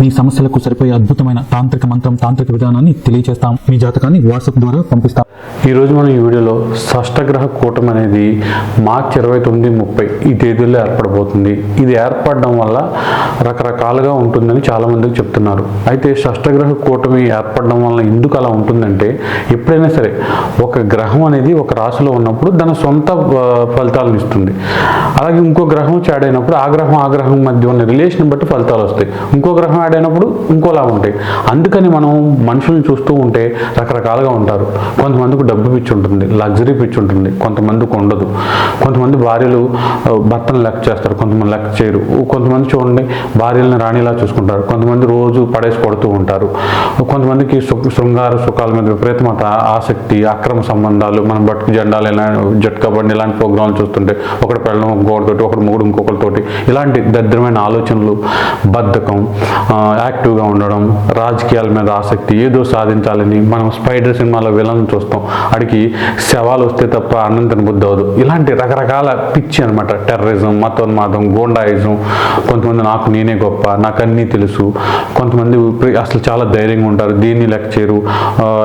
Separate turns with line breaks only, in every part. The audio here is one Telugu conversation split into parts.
మీ సమస్యలకు సరిపోయే అద్భుతమైన తాంత్రిక మంత్రం తాంత్రిక విధానాన్ని తెలియజేస్తాం మీ జాతకాన్ని వాట్సాప్ ద్వారా పంపిస్తాం.
ఈరోజు మనం ఈ వీడియోలో షష్టగ్రహ కూటమి అనేది మార్చి ఇరవై తొమ్మిది ముప్పై ఈ తేదీల్లో ఏర్పడబోతుంది. ఇది ఏర్పడడం వల్ల రకరకాలుగా ఉంటుందని చాలామందికి చెప్తున్నారు. అయితే షష్టగ్రహ కూటమి ఏర్పడడం వల్ల ఎందుకు అలా ఉంటుందంటే ఎప్పుడైనా సరే ఒక గ్రహం అనేది ఒక రాశిలో ఉన్నప్పుడు దాని సొంత ఫలితాలను ఇస్తుంది. అలాగే ఇంకో గ్రహం చాడైనప్పుడు అయినప్పుడు ఆ గ్రహం ఆ గ్రహం మధ్య ఉన్న రిలేషన్ బట్టి ఫలితాలు వస్తాయి. ఇంకో గ్రహం యాడ్ అయినప్పుడు ఇంకోలా ఉంటాయి. అందుకని మనం మనుషుల్ని చూస్తూ ఉంటే రకరకాలుగా ఉంటారు. కొంతమందికి డబ్బు పిచ్చి ఉంటుంది లగ్జరీ పిచ్చి ఉంటుంది కొంతమందికి ఉండదు. కొంతమంది భార్యలు భర్తను లెక్క చేస్తారు కొంతమంది లెక్క చేయరు. కొంతమంది చూడండి భార్యలను రాణిలా చూసుకుంటారు. కొంతమంది రోజు పడేసి కొడుతూ ఉంటారు. కొంతమందికి శృంగార సుఖాల మీద విపరీతమైన ఆసక్తి అక్రమ సంబంధాలు మనం బట్టుకు జెండాలు ఇలా జట్కా బండి ఇలాంటి ప్రోగ్రాంలు చూస్తుంటే ఒకటి పెళ్ళం ఇంకొకటితోటి ఒకటి మూడు ఇంకొకరితోటి ఇలాంటి దరిద్రమైన ఆలోచనలు బద్ధకం యాక్టివ్గా ఉండడం రాజకీయాల మీద ఆసక్తి ఏదో సాధించాలని మనం స్పైడర్ సినిమాలో విలన్ చూస్తాం. అడిగి శవాలు వస్తే తప్ప అన్నం తినబుద్ధి అవ్వదు. ఇలాంటి రకరకాల పిచ్చి అనమాట టెర్రరిజం మతోన్మాదం గోండాయిజం కొంతమంది నాకు నేనే గొప్ప నాకు అన్నీ తెలుసు. కొంతమంది అసలు చాలా ధైర్యంగా ఉంటారు. దీన్ని లెక్క చేయరు.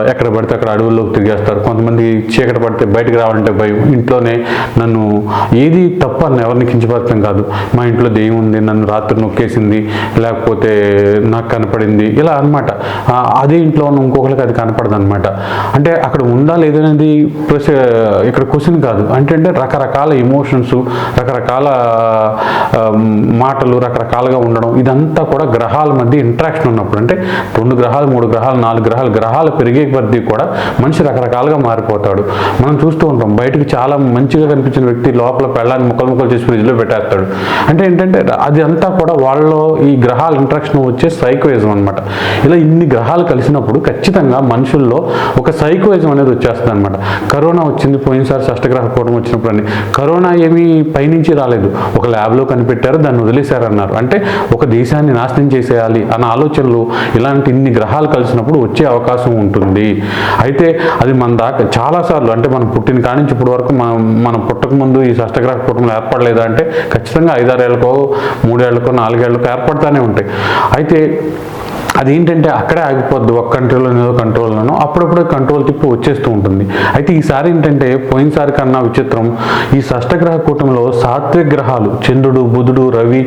ఎక్కడ పడితే అక్కడ అడవుల్లోకి తిరిగేస్తారు. కొంతమంది చీకటి పడితే బయటకు రావాలంటే భయం. ఇంట్లోనే నన్ను ఏది తప్ప ఎవరిని కించపరచడం కాదు. మా ఇంట్లో దెయ్యం ఉంది నన్ను రాత్రి నొక్కేసింది. లేకపోతే నాకు కనపడింది ఇలా అనమాట అదే ఇంట్లో ఉన్న ఇంకొకరికి అది కనపడదు అనమాట అంటే అక్కడ ఉందా లేదనేది ప్రశ్న ఇక్కడ క్వశ్చన్ కాదు. అంటే అంటే రకరకాల ఎమోషన్స్ రకరకాల మాటలు రకరకాలుగా ఉండడం ఇదంతా కూడా గ్రహాల మధ్య ఇంట్రాక్షన్ ఉన్నప్పుడు. అంటే రెండు గ్రహాలు మూడు గ్రహాలు నాలుగు గ్రహాలు గ్రహాలు పెరిగే కొద్దీ కూడా మనిషి రకరకాలుగా మారిపోతాడు. మనం చూస్తూ ఉంటాం బయటకు చాలా మంచిగా కనిపించిన వ్యక్తి లోపల పెళ్ళాన్ని ముక్కలు ముక్కలు చేసి ఫ్రిడ్జ్లో పెట్టేస్తాడు. అంటే ఏంటంటే అది అంతా కూడా వాళ్ళలో ఈ గ్రహాల ఇంట్రాక్షన్ వచ్చే సైకోయిజం అనమాట ఇలా ఇన్ని గ్రహాలు కలిసినప్పుడు ఖచ్చితంగా మనుషుల్లో ఒక సైకోయిజం అనేది వచ్చేస్తుంది అనమాట కరోనా వచ్చింది పోయినసారి షష్టగ్రహ కూటం వచ్చినప్పుడు అని. కరోనా ఏమీ పైనుంచి రాలేదు. ఒక ల్యాబ్లో కనిపెట్టారు దాన్ని వదిలేశారన్నారు. అంటే ఒక దేశాన్ని నాశనం చేసేయాలి అన్న ఆలోచనలు ఇలాంటి ఇన్ని గ్రహాలు కలిసినప్పుడు వచ్చే అవకాశం ఉంటుంది. అయితే అది మన దాకా చాలాసార్లు అంటే మనం పుట్టిన కానించి నుంచి ఇప్పటి వరకు మనం మనం పుట్టకముందు ఈ షష్టగ్రహ కూటములు ఏర్పడలేదా అంటే ఖచ్చితంగా ఐదారేళ్ళకో మూడేళ్ళకో నాలుగేళ్ళకో ఏర్పడతానే ఉంటాయి. అయితే అదేంటంటే అక్కడే ఆగిపోద్ది ఒక కంట్రోల్లో కంట్రోల్లోనో అప్పుడప్పుడు కంట్రోల్ తిప్పి వచ్చేస్తూ ఉంటుంది. అయితే ఈసారి ఏంటంటే పోయినసారి కన్నా విచిత్రం ఈ షష్టగ్రహ కూటమిలో సాత్విక గ్రహాలు చంద్రుడు బుధుడు రవి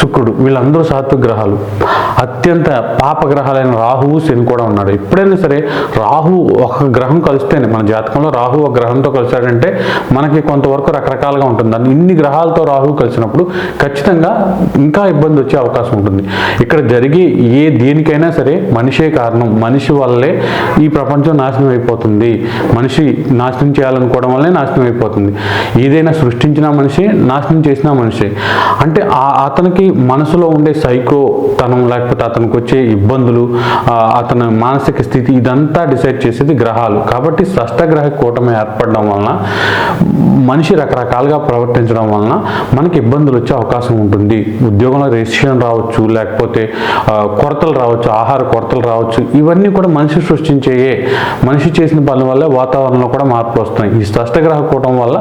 శుక్రుడు వీళ్ళందరూ సాత్విక గ్రహాలు. అత్యంత పాపగ్రహాలైన రాహువు శని కూడా ఉన్నాడు. ఎప్పుడైనా సరే రాహు ఒక గ్రహం కలిస్తేనే మన జాతకంలో రాహు ఒక గ్రహంతో కలిశాడంటే మనకి కొంతవరకు రకరకాలుగా ఉంటుంది. దాన్ని ఇన్ని గ్రహాలతో రాహు కలిసినప్పుడు ఖచ్చితంగా ఇంకా ఇబ్బంది వచ్చే అవకాశం ఉంటుంది. ఇక్కడ జరిగే ఏ దేనికైనా సరే మనిషే కారణం. మనిషి వల్లే ఈ ప్రపంచం నాశనం అయిపోతుంది. మనిషి నాశనం చేయాలనుకోవడం వల్లే నాశనం అయిపోతుంది. ఏదైనా సృష్టించిన మనిషి నాశనం చేసిన మనిషి. అంటే ఆ అతనికి మనసులో ఉండే సైకో తనం లేకపోతే అతనికి వచ్చే ఇబ్బందులు అతని మానసిక స్థితి ఇదంతా డిసైడ్ చేసేది గ్రహాలు. కాబట్టి షష్టగ్రహ కూటమి ఏర్పడడం వలన మనిషి రకరకాలుగా ప్రవర్తించడం వలన మనకి ఇబ్బందులు వచ్చే అవకాశం ఉంటుంది. ఉద్యోగంలో రెసిషన్ రావచ్చు లేకపోతే కొరతలు రావచ్చు ఆహార కొరతలు రావచ్చు. ఇవన్నీ కూడా మనిషి సృష్టించేయే మనిషి చేసిన పనుల వల్ల వాతావరణంలో కూడా మార్పులు వస్తున్నాయి. ఈ షష్టగ్రహ కూటం వల్ల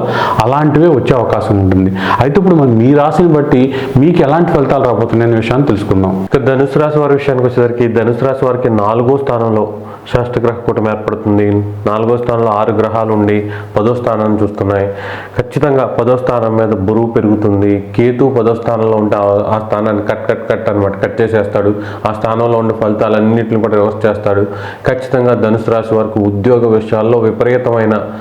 అలాంటివే వచ్చే అవకాశం ఉంటుంది. అయితే ఇప్పుడు మనం మీ రాశిని బట్టి మీకు ఎలాంటి ఫలితాలు రాబోతున్నాయి అనే విషయాన్ని తెలుసుకుందాం.
ఇక ధనుసు రాశి వారి విషయానికి వచ్చేసరికి ధనుసు రాశి వారికి నాలుగో స్థానంలో షష్టగ్రహ కూటమి ఏర్పడుతుంది. నాలుగో స్థానంలో ఆరు గ్రహాలు ఉండి పదో స్థానాన్ని చూస్తున్నాయి. ఖచ్చితంగా పదో స్థానం మీద బరువు పెరుగుతుంది. కేతు పదో స్థానంలో ఉంటే ఆ- స్థానాన్ని కట్ కట్ కట్ అనమాట కట్ చేసేస్తాడు. ఆ స్థానంలో ఉండే ఫలితాలన్నింటిని కూడా రివర్స్ చేస్తాడు. ఖచ్చితంగా ధనుసు రాశి వరకు ఉద్యోగ విషయాల్లో విపరీతమైన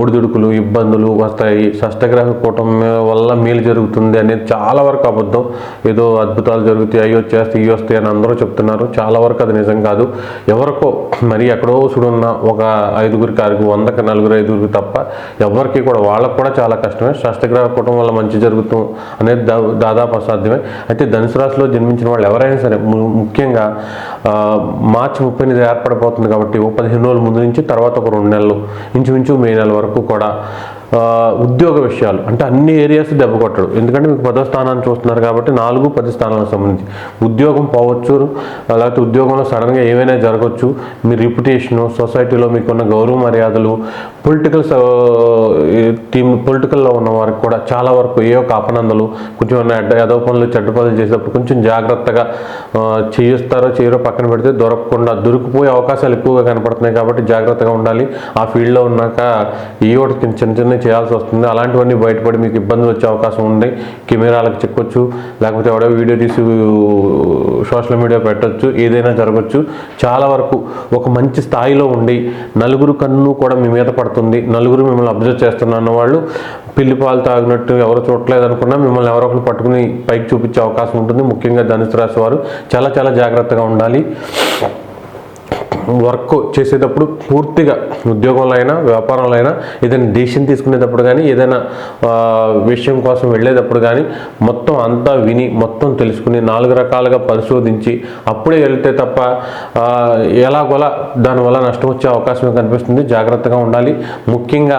ఒడిదుడుకులు ఇబ్బందులు వస్తాయి. షష్టగ్రహ కూటమి వల్ల మేలు జరుగుతుంది అనేది చాలా వరకు అబద్ధం. ఏదో అద్భుతాలు జరుగుతాయి అయ్యో చేస్తే ఇవి వస్తాయి అని అందరూ చెప్తున్నారు. చాలా వరకు అది నిజం కాదు. ఎవరికో మరి ఎక్కడో చూడున్న ఒక ఐదుగురికి ఆరుగురు వందకి నలుగురు ఐదుగురికి తప్ప ఎవరికి కూడా వాళ్ళకు కూడా చాలా కష్టమే. షష్టగ్రహ కుటుంబం వల్ల మంచి జరుగుతాం అనేది దాదాపు అసాధ్యమే. అయితే ధనుసు రాశిలో జన్మించిన వాళ్ళు ఎవరైనా సరే ము- ముఖ్యంగా మార్చి ముప్పై ఎనిమిది ఏర్పడబోతుంది కాబట్టి ఓ పదిహేను రోజుల ముందు నుంచి తర్వాత ఒక రెండు నెలలు ఇంచుమించు మే నెల వరకు కూడా ఉద్యోగ విషయాలు. అంటే అన్ని ఏరియాస్ దెబ్బ కొట్టడు. ఎందుకంటే మీకు పదో స్థానాన్ని చూస్తున్నారు కాబట్టి నాలుగు పది స్థానాలకు సంబంధించి. ఉద్యోగం పోవచ్చు లేకపోతే ఉద్యోగంలో సడన్గా ఏమైనా జరగవచ్చు మీ రిప్యుటేషను సొసైటీలో మీకున్న గౌరవ మర్యాదలు పొలిటికల్ టీమ్ పొలిటికల్లో ఉన్న వారికి కూడా చాలా వరకు ఏ ఒక అపనందలు కొంచెం అడ్డ ఏదో పనులు చెడ్డ పనులు చేసేటప్పుడు కొంచెం జాగ్రత్తగా చేయిస్తారో చేయరో పక్కన పెడితే దొరకకుండా దొరికిపోయే అవకాశాలు ఎక్కువగా కనపడుతున్నాయి కాబట్టి జాగ్రత్తగా ఉండాలి. ఆ ఫీల్డ్లో ఉన్నాక ఏ ఒకటి చిన్న చిన్న చేయాల్సి వస్తుంది. అలాంటివన్నీ బయటపడి మీకు ఇబ్బందులు వచ్చే అవకాశం ఉంది. కెమెరాలకు చెక్కొచ్చు. లేకపోతే ఎవడో వీడియో తీసి సోషల్ మీడియా పెట్టచ్చు. ఏదైనా జరగచ్చు. చాలా వరకు ఒక మంచి స్థాయిలో ఉండి నలుగురు కన్ను కూడా మీ మీద పడుతుంది. నలుగురు మిమ్మల్ని అబ్జర్వ్ చేస్తున్న వాళ్ళు పిల్లి పాలు తాగినట్టు ఎవరు చూడలేదు అనుకున్నా మిమ్మల్ని ఎవరో ఒకరు పట్టుకుని పైకి చూపించే అవకాశం ఉంటుంది. ముఖ్యంగా ధనుసు రాశి వారు. చాలా చాలా జాగ్రత్తగా ఉండాలి. వర్క్ చేసేటప్పుడు పూర్తిగా ఉద్యోగంలో అయినా వ్యాపారంలో అయినా ఏదైనా డిసిషన్ తీసుకునేటప్పుడు కానీ ఏదైనా విషయం కోసం వెళ్ళేటప్పుడు కానీ మొత్తం అంతా విని మొత్తం తెలుసుకుని నాలుగు రకాలుగా పరిశోధించి అప్పుడే వెళ్తే తప్ప ఎలాగోలా దానివల్ల నష్టం వచ్చే అవకాశం కనిపిస్తుంది? జాగ్రత్తగా ఉండాలి. ముఖ్యంగా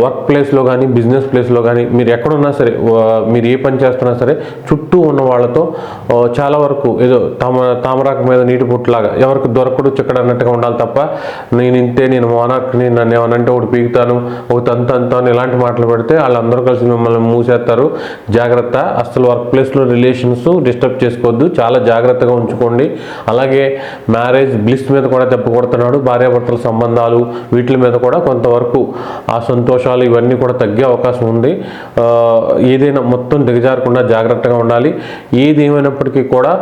వర్క్ ప్లేస్లో కానీ బిజినెస్ ప్లేస్లో కానీ మీరు ఎక్కడున్నా సరే మీరు ఏ పని చేస్తున్నా సరే చుట్టూ ఉన్న వాళ్ళతో చాలా వరకు ఏదో తామ తామరాకు మీద నీటి పుట్టులాగా ఎవరికి దొరకడు చిక్కడన్న అన్నట్టుగా ఉండాలి తప్ప నేను ఇంతే నేను మోనార్క్ని నన్ను ఏమనంటే ఒకటి పీకుతాను ఒక తంతు ఇలాంటి మాటలు పెడితే వాళ్ళందరూ కలిసి మిమ్మల్ని మూసేస్తారు. జాగ్రత్త అసలు వర్క్ ప్లేస్లో రిలేషన్స్ డిస్టర్బ్ చేసుకోవద్దు. చాలా జాగ్రత్తగా ఉంచుకోండి. అలాగే మ్యారేజ్ బ్లిస్ మీద కూడా దెబ్బ కొడుతున్నాడు. భార్యాభర్తల సంబంధాలు వీటి మీద కూడా కొంతవరకు ఆ సంతోషాలు ఇవన్నీ కూడా తగ్గే అవకాశం ఉంది. ఏదైనా మొత్తం దిగజారకుండా జాగ్రత్తగా ఉండాలి. ఏది ఏమైనప్పటికీ కూడా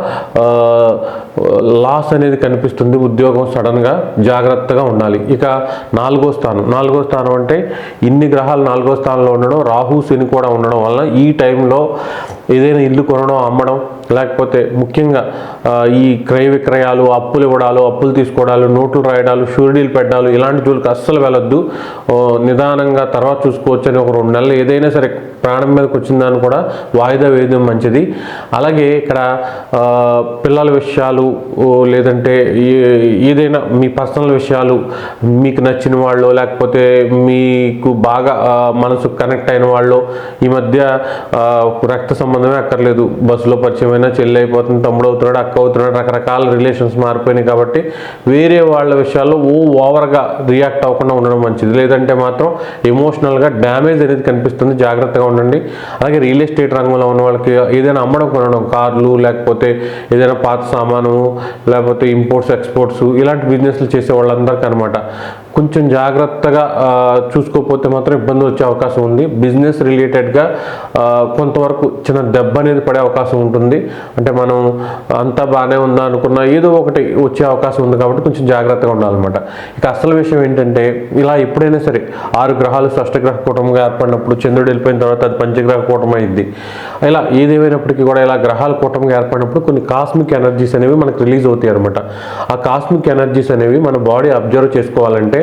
లాస్ అనేది కనిపిస్తుంది ఉద్యోగం సడన్గా జాగ్రత్తగా ఉండాలి. ఇక నాలుగో స్థానం. నాలుగో స్థానం అంటే ఇన్ని గ్రహాలు నాలుగో స్థానంలో ఉండడం రాహు శని కూడా ఉండడం వలన ఈ టైంలో ఏదైనా ఇల్లు కొనడం అమ్మడం లేకపోతే ముఖ్యంగా ఈ క్రయ విక్రయాలు అప్పులు ఇవ్వడాలు అప్పులు తీసుకోవడాలు నోట్లు రాయడాలు షూరిడీలు పెట్టడాలు ఇలాంటి జోలికి అస్సలు వెళ్ళొద్దు. నిదానంగా తర్వాత చూసుకోవచ్చు అని ఒక రెండు నెలలు ఏదైనా సరే ప్రాణం మీదకి వచ్చిందని కూడా వాయిదా వేయడం మంచిది. అలాగే ఇక్కడ పిల్లల విషయాలు లేదంటే ఏదైనా మీ పర్సనల్ విషయాలు మీకు నచ్చిన వాళ్ళు లేకపోతే మీకు బాగా మనసు కనెక్ట్ అయిన వాళ్ళు ఈ మధ్య రక్త సంబంధం సంబంధమే అక్కర్లేదు. బస్సులో పరిచయమైనా చెల్లి అయిపోతుంది తమ్ముడు అవుతున్నాడు అక్క అవుతున్నాడు రకరకాల రిలేషన్స్ మారిపోయినాయి కాబట్టి వేరే వాళ్ళ విషయాల్లో ఓ ఓవర్గా రియాక్ట్ అవ్వకుండా ఉండడం మంచిది. లేదంటే మాత్రం ఎమోషనల్గా డ్యామేజ్ అనేది కనిపిస్తుంది. జాగ్రత్తగా ఉండండి. అలాగే రియల్ ఎస్టేట్ రంగంలో ఉన్న వాళ్ళకి ఏదైనా అమ్మడం కొనడం కార్లు లేకపోతే ఏదైనా పాత సామాను లేకపోతే ఇంపోర్ట్స్ ఎక్స్పోర్ట్స్ ఇలాంటి బిజినెస్లు చేసే వాళ్ళందరికీ అనమాట కొంచెం జాగ్రత్తగా చూసుకోకపోతే మాత్రం ఇబ్బంది వచ్చే అవకాశం ఉంది. బిజినెస్ రిలేటెడ్గా కొంతవరకు చిన్న దెబ్బ అనేది పడే అవకాశం ఉంటుంది. అంటే మనం అంతా బాగానే ఉందా అనుకున్నా ఏదో ఒకటి వచ్చే అవకాశం ఉంది కాబట్టి కొంచెం జాగ్రత్తగా ఉండాలన్నమాట. ఇక అసలు విషయం ఏంటంటే ఇలా ఎప్పుడైనా సరే ఆరు గ్రహాలు షష్టగ్రహ కూటమిగా ఏర్పడినప్పుడు చంద్రుడు వెళ్ళిపోయిన తర్వాత అది పంచగ్రహ కూటమి అయింది. ఇలా ఏదేమైనప్పటికీ కూడా ఇలా గ్రహాల కూటమిగా ఏర్పడినప్పుడు కొన్ని కాస్మిక్ ఎనర్జీస్ అనేవి మనకు రిలీజ్ అవుతాయి అనమాట ఆ కాస్మిక్ ఎనర్జీస్ అనేవి మన బాడీ అబ్జర్వ్ చేసుకోవాలంటే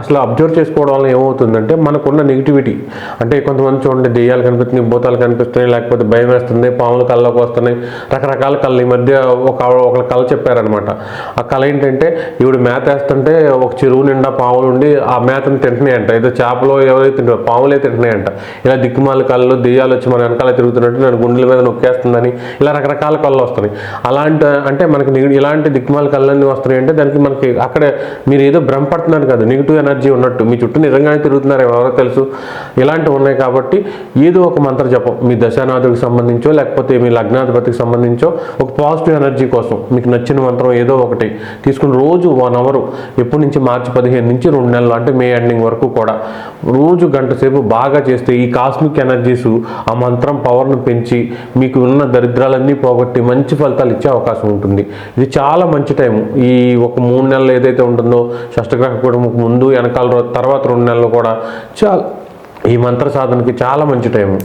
అసలు అబ్జర్వ్ చేసుకోవడం వల్ల ఏమవుతుందంటే మనకున్న నెగిటివిటీ అంటే కొంతమంది చూడండి దెయ్యాలు కనిపిస్తున్నాయి భూతాలు కనిపిస్తున్నాయి లేకపోతే భయం వేస్తుంది పాములు కళ్ళలోకి వస్తున్నాయి. రకరకాల కళ్ళు ఈ మధ్య ఒక ఒక కళ చెప్పారనమాట ఆ కళ ఏంటంటే ఈవిడ మేత వేస్తుంటే ఒక చెరువు నిండా పాములు ఉండి ఆ మేతను తింటున్నాయంట. ఏదో చేపలు ఎవరైతే తింటారో పాములే తింటున్నాయంట. ఇలా దిక్కుమాల కళ్ళు దెయ్యాలు వచ్చి మన వెనకాల తిరుగుతున్నట్టు నేను గుండెల మీద నొక్కేస్తుందని ఇలా రకరకాల కళ్ళు వస్తున్నాయి. అలాంటి అంటే మనకి ఇలాంటి దిక్కుమాల కళ్ళన్నీ వస్తున్నాయి అంటే దానికి మనకి అక్కడ మీరు ఏదో భ్రమపడుతున్నారు కాదు. నెగిటివ్ ఎనర్జీ ఉన్నట్టు. మీ చుట్టూ నిజంగానే తిరుగుతున్నారు? ఎవరో తెలుసు. ఇలాంటివి ఉన్నాయి కాబట్టి ఏదో ఒక మంత్ర జపం. మీ దశానాథుడికి సంబంధించో లేకపోతే మీ లగ్నాధిపతికి సంబంధించో ఒక పాజిటివ్ ఎనర్జీ కోసం మీకు నచ్చిన మంత్రం ఏదో ఒకటి తీసుకుని రోజు వన్ అవర్ ఎప్పటి నుంచి మార్చి పదిహేను నుంచి రెండు నెలలు అంటే మే ఎండింగ్ వరకు కూడా రోజు గంట సేపు బాగా చేస్తే ఈ కాస్మిక్ ఎనర్జీస్ ఆ మంత్రం పవర్ను పెంచి మీకు ఉన్న దరిద్రాలన్నీ పోగొట్టి మంచి ఫలితాలు ఇచ్చే అవకాశం ఉంటుంది. ఇది చాలా మంచి టైం ఈ ఒక మూడు నెలలు ఏదైతే ఉంటుందో షష్టగ్రహ కూడా ముందు వెనకాల రోజు తర్వాత రెండు నెలలు కూడా చాలా ఈ మంత్ర సాధనకి చాలా మంచి టైము.